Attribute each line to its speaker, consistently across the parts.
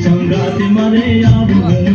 Speaker 1: તારી મને આવું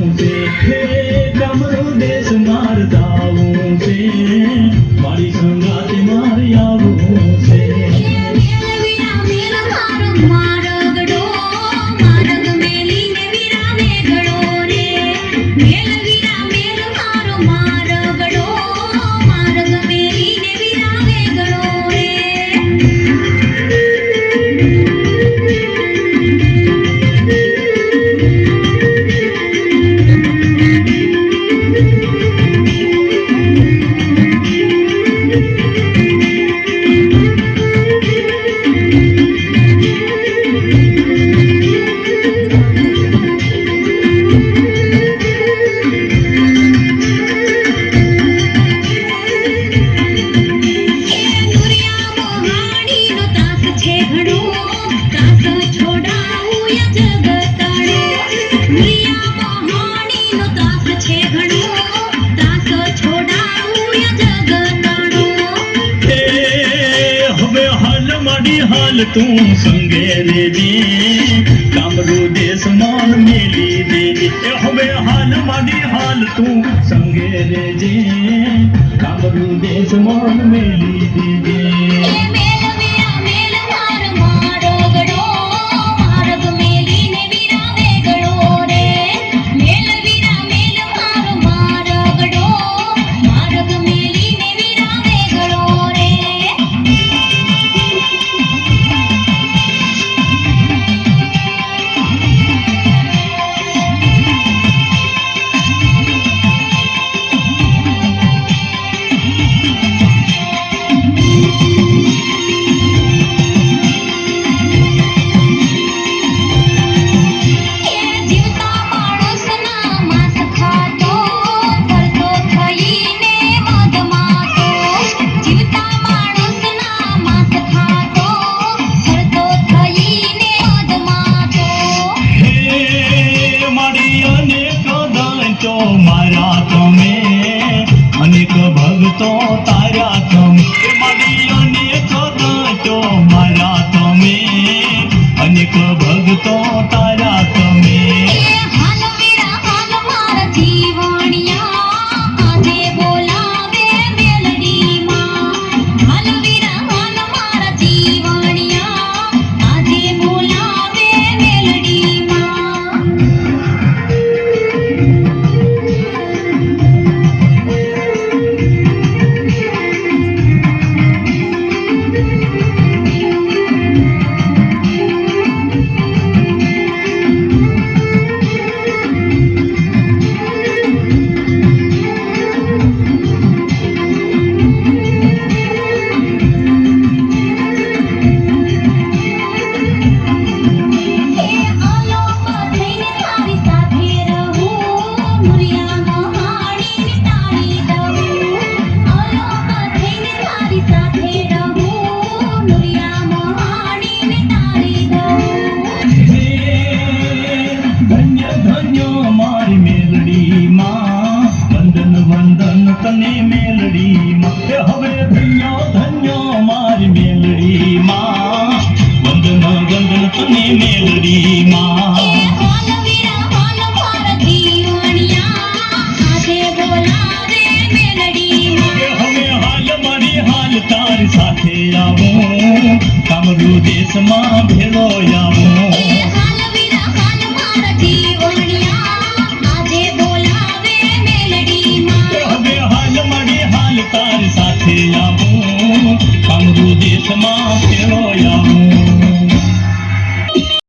Speaker 1: મારી હાલ તું સંગે રેવી કામરો દેશ માન મેલી દેવી એ હવે હાલ મારી હાલ તું સંગે રેજે કામરો
Speaker 2: છો મારા
Speaker 1: તમે. અનેક ભક્તો તારા તમે. મડીઓને ખોદો છો મારા તમે. અનેક ભક્તો તારા ધન્યો ધન્યો મારી મેલડી માં વંદન વંદન તને મેલડી માં તારી સાથે આવું. કમરું દેશમાં ભેળો